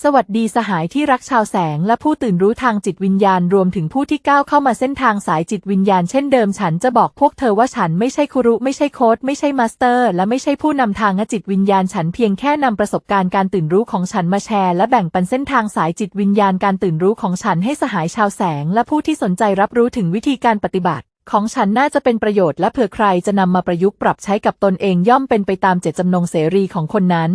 สวัสดีสหายที่รักชาวแสงและผู้ตื่นรู้ทางจิตวิญญาณรวมถึงผู้ที่ก้าวเข้ามาเส้นทางสายจิตวิญญาณเช่นเดิมฉันจะบอกพวกเธอว่าฉันไม่ใช่ครู ไม่ใช่โค้ชไม่ใช่มาสเตอร์ และไม่ใช่ผู้นำทางจิตวิญญาณฉันเพียงแค่นำประสบการณ์การตื่นรู้ของฉันมาแชร์และแบ่งปันเส้นทางสายจิตวิญญาณการตื่นรู้ของฉันให้สหายชาวแสงและผู้ที่สนใจรับรู้ถึงวิธีการปฏิบัติของฉันน่าจะเป็นประโยชน์และเผื่อใครจะนำมาประยุกต์ปรับใช้กับตนเองย่อมเป็นไปตามเจตจำนงเสรีของคนนั้น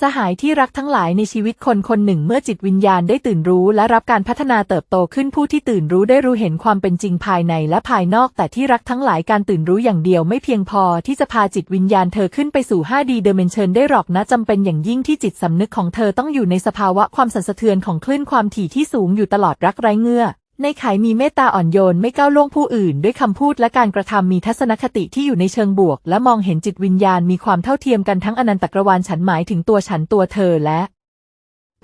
สหายที่รักทั้งหลายในชีวิตคนคนหนึ่งเมื่อจิตวิญญาณได้ตื่นรู้ และรับการพัฒนาเติบโตขึ้นผู้ที่ตื่นรู้ได้รู้เห็นความเป็นจริงภายในและภายนอกแต่ที่รักทั้งหลายการตื่นรู้อย่างเดียวไม่เพียงพอที่จะพาจิตวิญญาณเธอขึ้นไปสู่ 5D Dimension ได้หรอกนะจำเป็นอย่างยิ่งที่จิตสำนึกของเธอต้องอยู่ในสภาวะความสั่นสะเทือนของคลื่นความถี่ที่สูงอยู่ตลอดรักไร้เงื่อ ในขายมีเมตตาอ่อนโยนไม่ก้าวล่วงผู้อื่น ด้วยคำพูดและการกระทำมีทัศนคติที่อยู่ในเชิงบวก และมองเห็นจิตวิญญาณมีความเท่าเทียมกันทั้งอนันตกรวาลฉันหมายถึงตัวฉันตัวเธอและ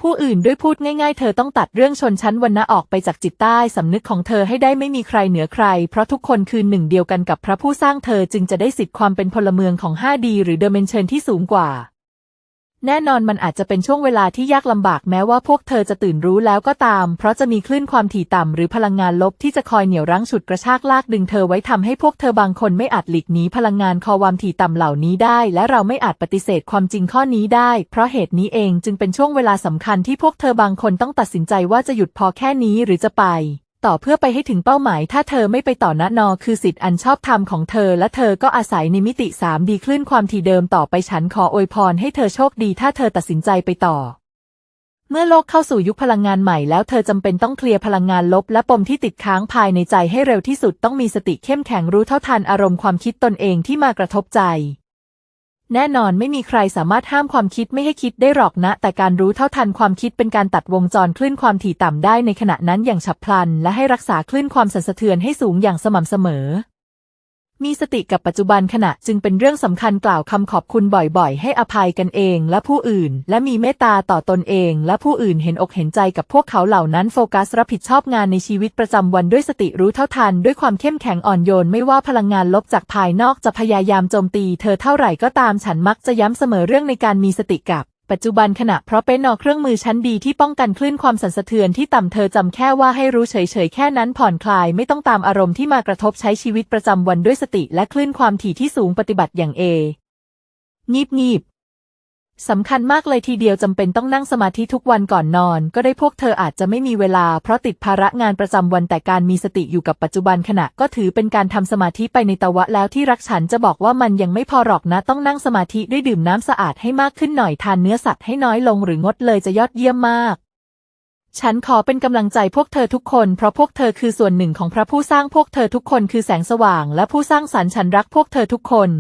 ผู้อื่นด้วยพูดง่ายๆ เธอต้องตัดเรื่องชนชั้นวรรณะออกไปจากจิตใต้สำนึกของเธอให้ได้ไม่มีใครเหนือใคร เพราะทุกคนคือหนึ่งเดียวกันกับพระผู้สร้างเธอจึงจะได้สิทธิ์ความเป็นพลเมืองของ 5D หรือเดเมนเชนที่สูงกว่า แน่นอนมันอาจจะเป็นช่วงเวลาที่ยากลำบากแม้ว่าพวกเธอจะตื่นรู้แล้วก็ตาม เพราะจะมีคลื่นความถี่ต่ำหรือพลังงานลบที่จะคอยเหนี่ยวรั้งฉุดกระชากลากดึงเธอไว้ทำให้พวกเธอบางคนไม่อาจหลีกหนีพลังงานคอความถี่ต่ำเหล่านี้ได้ และเราไม่อาจปฏิเสธความจริงข้อนี้ได้ เพราะเหตุนี้เองจึงเป็นช่วงเวลาสำคัญที่พวกเธอบางคนต้องตัดสินใจว่าจะหยุดพอแค่นี้หรือจะไป ต่อเพื่อไปให้ถึงเป้าหมาย ถ้าเธอไม่ไปต่อนะนอ คือสิทธิ์อันชอบธรรมของเธอ และเธอก็อาศัยในมิติ3ดีคลื่นความถี่เดิมต่อไปฉันขออวยพรให้เธอโชคดี ถ้าเธอตัดสินใจไปต่อ เมื่อโลกเข้าสู่ยุคพลังงานใหม่แล้วเธอจำเป็นต้องเคลียร์พลังงานลบ และปมที่ติดค้างภายในใจให้เร็วที่สุดต้องมีสติเข้มแข็งรู้เท่าทันอารมณ์ความคิดตนเองที่มากระทบใจ แน่นอนไม่มีใครสามารถห้ามความคิดไม่ให้คิดได้หรอกนะ แต่การรู้เท่าทันความคิดเป็นการตัดวงจรคลื่นความถี่ต่ำได้ในขณะนั้นอย่างฉับพลัน และให้รักษาคลื่นความสั่นสะเทือนให้สูงอย่างสม่ำเสมอ มีสติกับปัจจุบันขณะจึงเป็นเรื่องสำคัญกล่าวคำขอบคุณบ่อยๆ ให้อภัยกันเองและผู้อื่น และมีเมตตาต่อตนเองและผู้อื่นเห็นอกเห็นใจกับพวกเขาเหล่านั้นโฟกัสรับผิดชอบงานในชีวิตประจำวันด้วยสติรู้เท่าทัน ด้วยความเข้มแข็งอ่อนโยนไม่ว่าพลังงานลบจากภายนอกจะพยายามโจมตี เธอเท่าไหร่ก็ตามฉันมักจะย้ำเสมอเรื่องในการมีสติกับ ปัจจุบันขณะเพราะเป็นนอเครื่องมือชั้นดีที่ป้องกันคลื่นความสั่นสะเทือนที่ต่ำเธอจำแค่ว่าให้รู้เฉยๆแค่นั้นผ่อนคลายไม่ต้องตามอารมณ์ที่มากระทบใช้ชีวิตประจำวันด้วยสติและคลื่นความถี่ที่สูงปฏิบัติอย่างเองีบงีบ สำคัญมากเลยทีเดียวจำเป็นต้องนั่งสมาธิทุกวันก่อนนอน ก็ได้พวกเธออาจจะไม่มีเวลา เพราะติดภาระงานประจำวันแต่การมีสติอยู่กับปัจจุบันขณะ ก็ถือเป็นการทำสมาธิไปในตะวะแล้วที่รักฉันจะบอกว่ามันยังไม่พอหรอกนะต้องนั่งสมาธิด้วยดื่มน้ำสะอาดให้มากขึ้นหน่อยทานเนื้อสัตว์ให้น้อยลงหรืองดเลยจะยอดเยี่ยมมาก ฉันขอเป็นกำลังใจพวกเธอทุกคน เพราะพวกเธอคือส่วนหนึ่งของพระผู้สร้างพวกเธอทุกคนคือแสงสว่าง และผู้สร้างสรรค์ฉันรักพวกเธอทุกคน